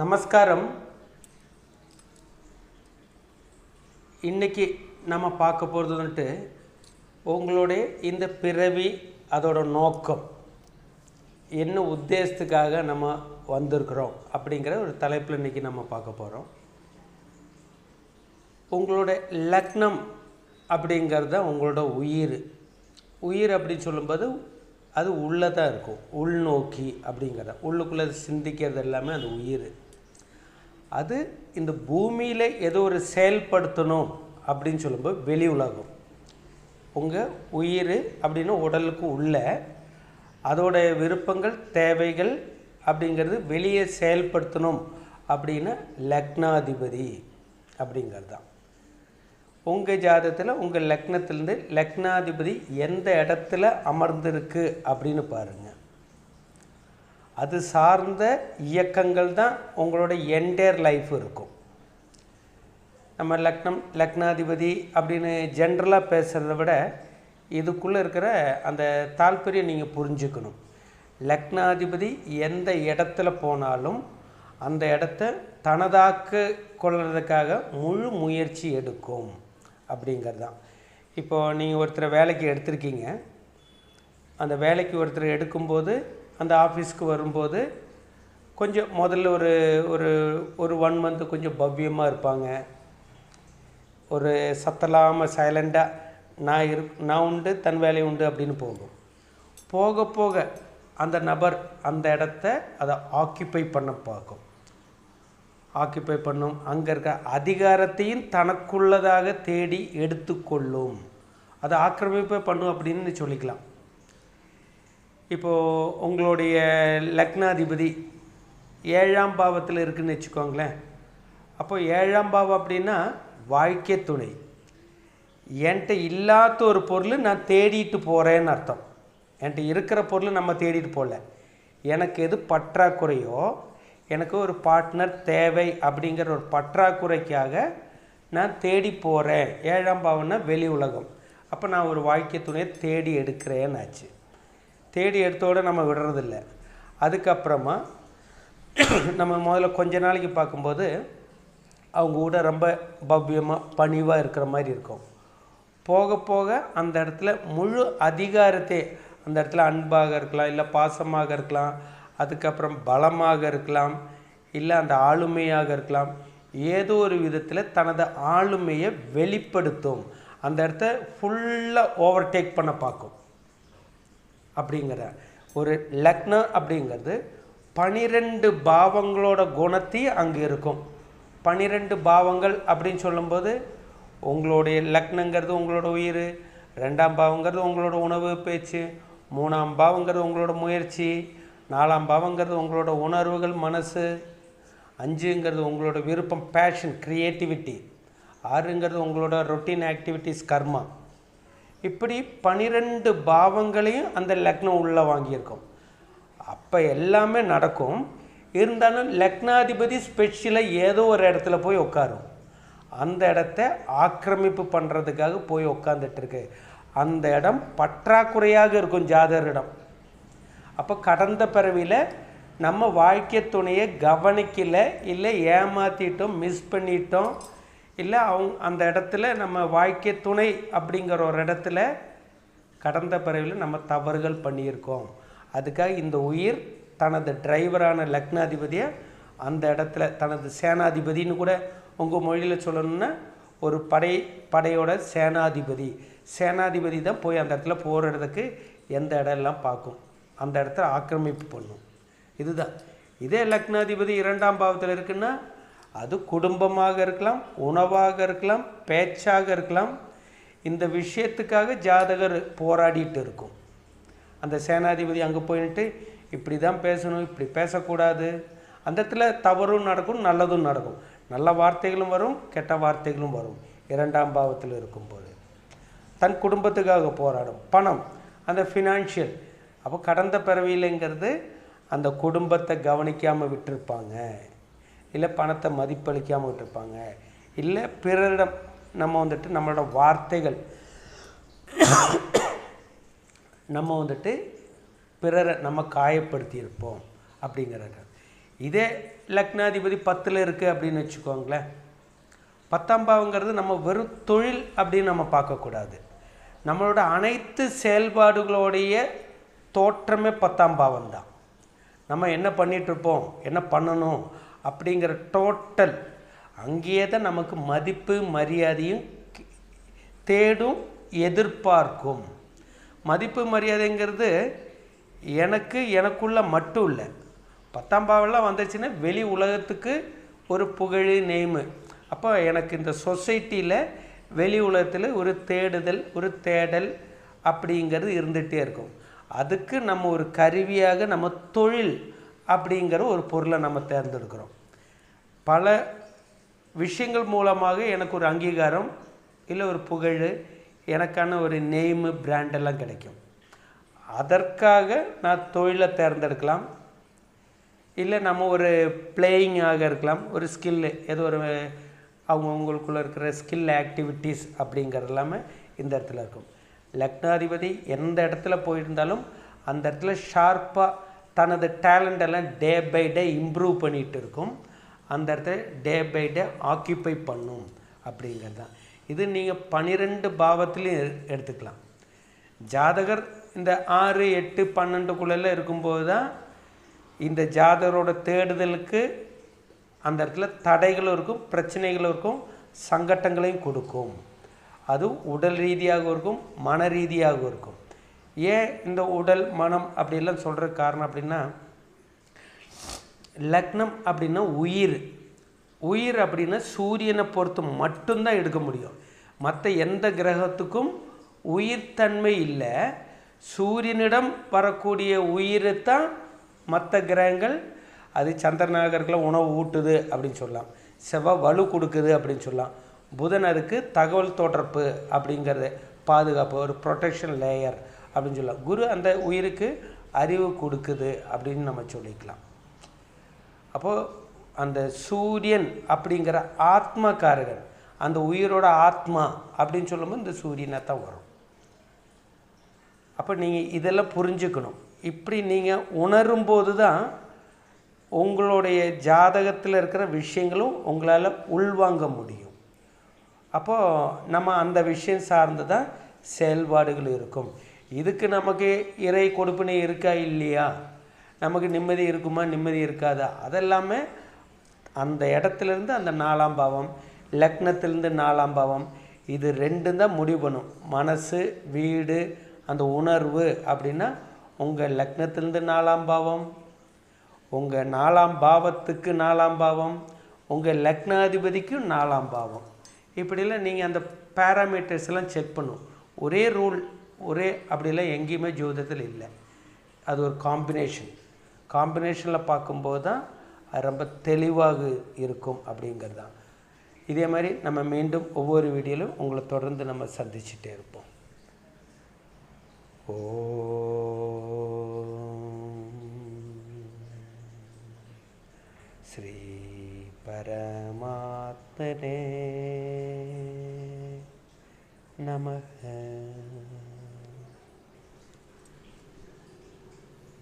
நமஸ்காரம். இன்னைக்கு நம்ம பார்க்க போகிறது வந்துட்டு உங்களுடைய இந்த பிறவி அதோட நோக்கம். என்ன உத்தேசத்துக்காக நம்ம வந்திருக்கிறோம் அப்படிங்கிற ஒரு தலைப்பில் இன்னைக்கு நம்ம பார்க்க போகிறோம் உங்களோட லக்னம் அப்படிங்கிறது தான் உங்களோட உயிர். உயிர் அப்படின்னு சொல்லும்போது அது உள்ளே தான் இருக்கும். உள்நோக்கி அப்படிங்கிறத. உள்ளுக்குள்ளே சிந்திக்கிறது எல்லாமே அந்த உயிர். அது இந்த பூமியில் ஏதோ ஒரு செயல்படுத்தணும் அப்படின்னு சொல்லும்போது வெளி உலகம். உங்கள் உயிர் அப்படின்னு உடலுக்கு உள்ள அதோடைய விருப்பங்கள் தேவைகள் அப்படிங்கிறது வெளியே செயல்படுத்தணும் அப்படின்னு லக்னாதிபதி அப்படிங்கிறது. தான் உங்கள் ஜாதத்தில் உங்கள் லக்னத்திலேருந்து லக்னாதிபதி எந்த இடத்துல அமர்ந்திருக்கு அப்படின்னு பாருங்கள் அது சார்ந்த இயக்கங்கள் தான் உங்களோட என்டையர் லைஃப் இருக்கும். நம்ம லக்னம் லக்னாதிபதி அப்படின்னு ஜென்ரலாக பேசுகிறத விட இதுக்குள்ளே இருக்கிற அந்த தாற்பயம் நீங்கள் புரிஞ்சுக்கணும். லக்னாதிபதி எந்த இடத்துல போனாலும் அந்த இடத்த தனதாக்க கொள்றதுக்காக முழு முயற்சி எடுக்கும் அப்படிங்கிறது தான் இப்போது நீங்கள் ஒருத்தரை வேலைக்கு எடுத்திருக்கீங்க. அந்த வேலைக்கு ஒருத்தர் எடுக்கும்போது அந்த ஆஃபீஸ்க்கு வரும்போது கொஞ்சம் முதல்ல ஒரு ஒரு ஒரு ஒன் மந்த் கொஞ்சம் பவ்யமாக இருப்பாங்க. ஒரு சத்தலாமல் சைலண்டாக நான் இரு நான் உண்டு தன் வேலை உண்டு அப்படின்னு போகும். போக போக அந்த நபர் அந்த இடத்த அதை ஆக்கிப்பை பண்ண பார்க்கும். ஆக்கிப்பை பண்ணும். அங்கே இருக்க அதிகாரத்தையும் தனக்குள்ளதாக தேடி எடுத்துக்கொள்ளும். அதை ஆக்கிரமிப்பை பண்ணும் அப்படின்னு சொல்லிக்கலாம். இப்போது உங்களுடைய லக்னாதிபதி ஏழாம் பாவத்தில் இருக்குன்னு வச்சுக்கோங்களேன். அப்போ ஏழாம் பாவம் அப்படின்னா வாழ்க்கை துணை. என்கிட்ட இல்லாத ஒரு பொருள் நான் தேடிட்டு போகிறேன்னு அர்த்தம். என்கிட்ட இருக்கிற பொருள் நம்ம தேடிட்டு போகல. எனக்கு எது பற்றாக்குறையோ எனக்கு ஒரு பார்ட்னர் தேவை அப்படிங்கிற ஒரு பற்றாக்குறைக்காக நான் தேடி போகிறேன் ஏழாம் பாவம்னா வெளி உலகம். அப்போ நான் ஒரு வாழ்க்கை துணையை தேடி எடுக்கிறேன்னு ஆச்சு தேடி எடுத்தோடு நம்ம விடுறதில்ல. அதுக்கப்புறமா நம்ம முதல்ல கொஞ்ச நாளைக்கு பார்க்கும்போது அவங்க கூட ரொம்ப பவ்யமாக பணிவாக இருக்கிற மாதிரி இருக்கும். போக போக அந்த இடத்துல முழு அதிகாரத்தை அந்த இடத்துல அன்பாக இருக்கலாம் இல்லை பாசமாக இருக்கலாம் அதுக்கப்புறம் பலமாக இருக்கலாம் இல்லை அந்த ஆளுமையாக இருக்கலாம். ஏதோ ஒரு விதத்தில் தனது ஆளுமையை வெளிப்படுத்தும். அந்த இடத்த ஃபுல்லாக ஓவர்டேக் பண்ண பார்க்கும். அப்படிங்கிற. ஒரு லக்னம் அப்படிங்கிறது பனிரெண்டு பாவங்களோட குணத்தையும் அங்கே இருக்கும். பனிரெண்டு பாவங்கள் அப்படின்னு சொல்லும்போது உங்களுடைய லக்னங்கிறது உங்களோட உயிர் ரெண்டாம் பாவங்கிறது உங்களோட உணவு பேச்சு மூணாம் பாவங்கிறது உங்களோட முயற்சி நாலாம் பாவங்கிறது உங்களோட உணர்வுகள் மனசு அஞ்சுங்கிறது உங்களோட விருப்பம் பேஷன் க்ரியேட்டிவிட்டி ஆறுங்கிறது உங்களோட ரொட்டீன் ஆக்டிவிட்டீஸ் கர்மா. இப்படி பனிரெண்டு பாவங்களையும் அந்த லக்னம் உள்ளே வாங்கியிருக்கோம். அப்போ எல்லாமே நடக்கும். இருந்தாலும் லக்னாதிபதி ஸ்பெஷலாக ஏதோ ஒரு இடத்துல போய் உட்காரும். அந்த இடத்த ஆக்கிரமிப்பு பண்ணுறதுக்காக போய் உட்காந்துட்டுருக்கு அந்த இடம் பற்றாக்குறையாக இருக்கும் ஜாதகரிடம். அப்போ கடந்த பிறவியில் நம்ம வாழ்க்கை துணையை கவனிக்கலை இல்லை ஏமாற்றிட்டோம் மிஸ் பண்ணிட்டோம் இல்லை அவங்க அந்த இடத்துல நம்ம வாழ்க்கை துணை அப்படிங்கிற ஒரு இடத்துல கடந்த பிறவியில் நம்ம தவறுகள் பண்ணியிருக்கோம். அதுக்காக இந்த உயிர் தனது டிரைவரான லக்னாதிபதியை அந்த இடத்துல தனது சேனாதிபதின்னு கூட உங்கள் மொழியில் சொல்லணும்னா ஒரு படை படையோட சேனாதிபதி. சேனாதிபதி தான் போய் அந்த இடத்துல போகிறதுக்கு எந்த இடம்லாம் பார்க்கும். அந்த இடத்துல ஆக்கிரமிப்பு பண்ணும். இதுதான். இதே லக்னாதிபதி இரண்டாம் பாவத்தில் இருக்குன்னா அது குடும்பமாக இருக்கலாம் உணவாக இருக்கலாம் பேச்சாக இருக்கலாம். இந்த விஷயத்துக்காக ஜாதகர் போராடிட்டு இருக்கும். அந்த சேனாதிபதி அங்கே போயிட்டு இப்படி தான் பேசணும் இப்படி பேசக்கூடாது. அந்த இடத்துல தவறும் நடக்கும் நல்லதும் நடக்கும். நல்ல வார்த்தைகளும் வரும் கெட்ட வார்த்தைகளும் வரும். இரண்டாம் பாவத்தில் இருக்கும்போது. தன் குடும்பத்துக்காக போராடும். பணம் அந்த ஃபினான்ஷியல் அப்போ கடந்த பிறவியிலங்கிறது அந்த குடும்பத்தை கவனிக்காமல் விட்டுருப்பாங்க. இல்லை பணத்தை மதிப்பளிக்காமல் விட்டுருப்பாங்க. இல்லை பிறரிடம் நம்ம வந்துட்டு நம்மளோட வார்த்தைகள் நம்ம வந்துட்டு பிறரை நம்ம காயப்படுத்தியிருப்போம் இருப்போம் இதே லக்னாதிபதி பத்தில் இருக்குது அப்படின்னு வச்சுக்கோங்களேன். பத்தாம் பாவங்கிறது நம்ம வெறும் தொழில் அப்படின்னு நம்ம பார்க்கக்கூடாது. நம்மளோட அனைத்து செயல்பாடுகளுடைய தோற்றமே பத்தாம் பாவம் தான் நம்ம என்ன பண்ணிகிட்ருப்போம் என்ன பண்ணணும்? அப்படிங்கிற டோட்டல் அங்கேயே தான் நமக்கு மதிப்பு மரியாதையும் தேடும் எதிர்பார்க்கும். மதிப்பு மரியாதைங்கிறது எனக்கு எனக்குள்ள மட்டும் இல்லை. பத்தாம் பாவெல்லாம் வந்துச்சுன்னா வெளி உலகத்துக்கு ஒரு புகழ் நேமு. அப்போ எனக்கு இந்த சொசைட்டியில் வெளி உலகத்தில் ஒரு தேடுதல் ஒரு தேடல் அப்படிங்கிறது இருந்துகிட்டே இருக்கும். அதுக்கு நம்ம ஒரு கருவியாக நம்ம தொழில் அப்படிங்கிற ஒரு பொருளை நம்ம தேர்ந்தெடுக்கிறோம். பல விஷயங்கள் மூலமாக எனக்கு ஒரு அங்கீகாரம் இல்லை ஒரு புகழ் எனக்கான ஒரு நேமு பிராண்டெல்லாம் கிடைக்கும். அதற்காக நான் தொழிலை தேர்ந்தெடுக்கலாம். இல்லை நம்ம ஒரு பிளேயிங்காக இருக்கலாம். ஒரு ஸ்கில்லு ஏதோ ஒரு அவங்கவுங்களுக்குள்ளே இருக்கிற ஸ்கில் ஆக்டிவிட்டீஸ் அப்படிங்கிறது எல்லாமே இந்த இடத்துல இருக்கும். லக்னாதிபதி எந்த இடத்துல போயிருந்தாலும் அந்த இடத்துல ஷார்ப்பாக தனது டேலண்டெல்லாம் டே பை டே இம்ப்ரூவ் பண்ணிகிட்டு இருக்கும் அந்த இடத்துல டே பை டே ஆக்கியபை பண்ணும் அப்படிங்கிறது தான் இது நீங்கள் பன்னிரெண்டு பாவத்துலேயும் எடுத்துக்கலாம். ஜாதகர் இந்த ஆறு எட்டு பன்னெண்டுக்குள்ளே இருக்கும்போது தான் இந்த ஜாதகரோட தேடுதலுக்கு அந்த இடத்துல தடைகளும் இருக்கும் பிரச்சனைகளும் இருக்கும் சங்கட்டங்களையும் கொடுக்கும். அது உடல் ரீதியாகவும் இருக்கும் மன ரீதியாகவும் இருக்கும். ஏன் இந்த உடல் மனம் அப்படிலாம் சொல்கிற காரணம் அப்படின்னா லக்னம் அப்படின்னா உயிர். உயிர் அப்படின்னா சூரியனை பொறுத்து மட்டும்தான் எடுக்க முடியும். மற்ற எந்த கிரகத்துக்கும் உயிர்த்தன்மை இல்லை. சூரியனிடம் வரக்கூடிய உயிரை தான் மற்ற கிரகங்கள் அது சந்திரநாகர்களை உணவு ஊட்டுது அப்படின்னு சொல்லலாம். செவ்வாய் வலு கொடுக்குது அப்படின்னு சொல்லலாம். புதன் அதுக்கு தகவல் தொடர்பு அப்படிங்கிறது பாதுகாப்பு ஒரு ப்ரொடெக்ஷன் லேயர் அப்படின்னு சொல்லலாம் குரு அந்த உயிருக்கு அறிவு கொடுக்குது அப்படின்னு நம்ம சொல்லிக்கலாம். அப்போது அந்த சூரியன் அப்படிங்கிற ஆத்மகாரகன் அந்த உயிரோட ஆத்மா அப்படின்னு சொல்லும்போது இந்த சூரியனாக தான் வரும். அப்போ நீங்கள் இதெல்லாம் புரிஞ்சுக்கணும். இப்படி நீங்கள் உணரும்போது தான் உங்களுடைய ஜாதகத்தில் இருக்கிற விஷயங்களும் உங்களால் உள்வாங்க முடியும். அப்போது நம்ம அந்த விஷயம் சார்ந்து தான் செயல்பாடுகள் இருக்கும். இதுக்கு நமக்கு இறை கொடுப்பினை இருக்கா இல்லையா? நமக்கு நிம்மதி இருக்குமா? நிம்மதி இருக்காதா? அதெல்லாமே அந்த இடத்துலேருந்து அந்த நாலாம் பாவம் லக்னத்திலேருந்து நாலாம் பாவம் இது ரெண்டும் தான் முடிவு பண்ணும். மனசு வீடு அந்த உணர்வு அப்படின்னா உங்கள் லக்னத்திலேருந்து நாலாம் பாவம் உங்கள் நாலாம் பாவத்துக்கு நாலாம் பாவம் உங்கள் லக்னாதிபதிக்கும் நாலாம் பாவம். இப்படிலாம் நீங்கள் அந்த பேராமீட்டர்ஸ் எல்லாம் செக் பண்ணும். ஒரே ரூல் ஒரே அப்படிலாம் எங்கேயுமே ஜோதிடத்தில் இல்லை. அது ஒரு காம்பினேஷன் காம்பினேஷனில் பார்க்கும்போது தான் அது ரொம்ப தெளிவாக இருக்கும் அப்படிங்கிறது தான். இதே மாதிரி நம்ம மீண்டும் ஒவ்வொரு வீடியோலும் உங்களை தொடர்ந்து நம்ம சந்திச்சுட்டே இருப்போம். ஓ. ஸ்ரீ பரமாத்மனே.